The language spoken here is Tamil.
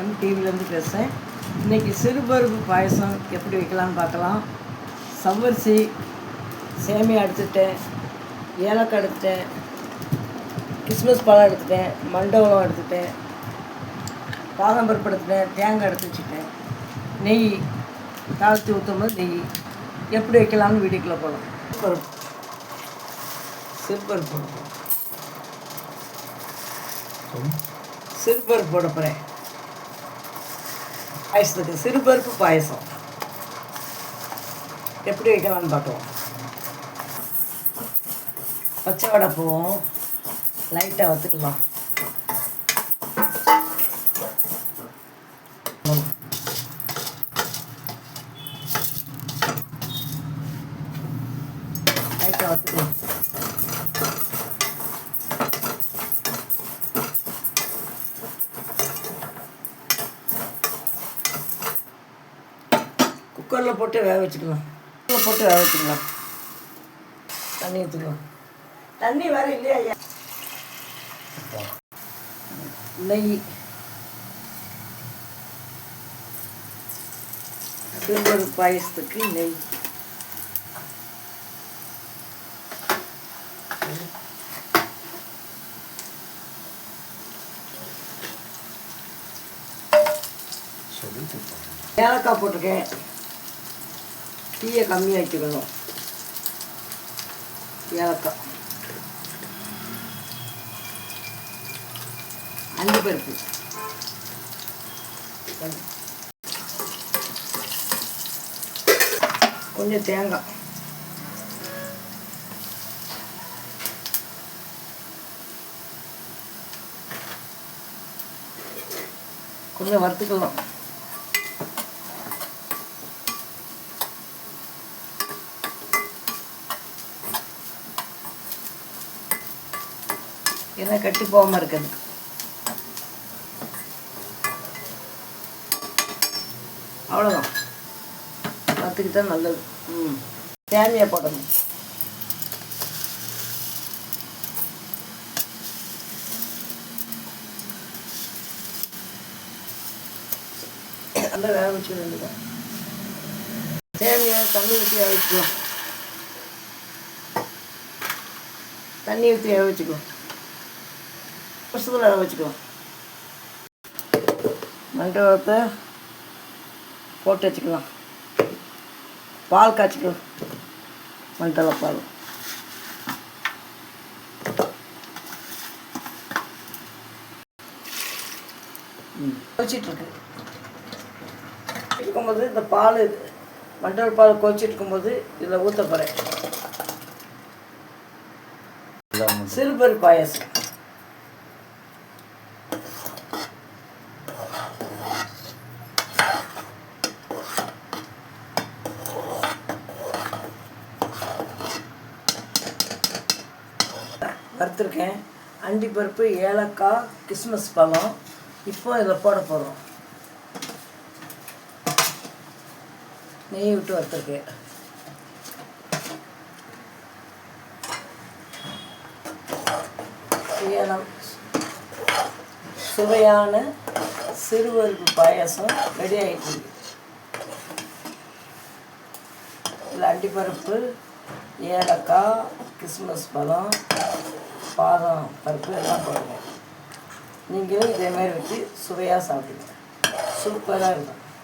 எம் டிவிலேருந்து பேசுகிறேன் இன்றைக்கி சிறுபருப்பு பாயசம் எப்படி வைக்கலான்னு பார்க்கலாம். சவ்வரிசி சேமியா எடுத்துட்டேன். ஏலக்காய் எடுத்துட்டேன். கிஸ்மிஸ் பழம் எடுத்துட்டேன். மண்டபம் எடுத்துட்டேன். பாதாம் பருப்பு எடுத்துட்டேன். தேங்காய் எடுத்து வச்சுட்டேன் நெய் தாழ்த்தி ஊற்றும் போது நெய். எப்படி வைக்கலாம்னு வீடியோக்குள்ளே போகலாம் பருப்பு சிறுபருப்பு சிறுபருப்பு போட போகிறேன் பாயசத்துக்கு சிறுபருப்பு பாயசம். எப்படி வைக்கலாம்னு பார்க்கலாம். பச்சை வடை போவோம் லைட்டாக வத்துக்கலாம். லைட்டாக வத்துக்கலாம். குக்கரில் போட்டு வேக வச்சுக்கலாம். குக்கரில் போட்டு வேக வச்சுக்கலாம். தண்ணி ஊற்றிக்கலாம் தண்ணி வேற இல்லையா ஐயா? நெய். சிறுபரு பாயசத்துக்கு நெய். ஏலக்காய் போட்டிருக்கேன். தீயை கம்மியாக வச்சுக்கணும் ஏலக்காய். அஞ்சு பருப்பு. கொஞ்சம் தேங்காய். கொஞ்சம் வறுத்துக்கலாம். ஏன்னா கட்டி போகாமல் இருக்குது? அவ்வளோதான் பார்த்துக்கிட்டா நல்லது. ம். தேவையாக போடணும். நல்லா வேக வச்சு வேண்டியதான் தண்ணி ஊற்றி வேக வச்சுக்கலாம். தண்ணி ஊற்றி வேக வச்சுக்கலாம். வருஷத்தில் வேக வச்சுக்கோ. மண்டபத்தை போட்டு வச்சுக்கலாம். பால் காய்ச்சிக்கலாம் மண்டல பால். கொச்சிட்ருக்கு இருக்கும்போது இந்த பால் மண்டல் பால் கொச்சிட்டு இருக்கும்போது இதில் ஊற்ற போகிறேன் சிறுபரு பாயசம். வறுத்துருக்கேன். அண்டி பருப்பு ஏலக்காய் கிஸ்மஸ் பழம். இப்போ இதில் போட போகிறோம் நெய் விட்டு வறுத்துருக்கேன். ஏலம் சுவையான சிறுவருப்பு பாயாசம் ரெடி ஆகிட்டு இதில் அண்டிப்பருப்பு ஏலக்காய் கிறிஸ்மஸ் பழம் பாதம் பருப்பு எல்லாம் போடுங்க. நீங்களும் இதே மாதிரி வச்சு சுவையாக சாப்பிடுங்க. சூப்பராக இருக்கும்.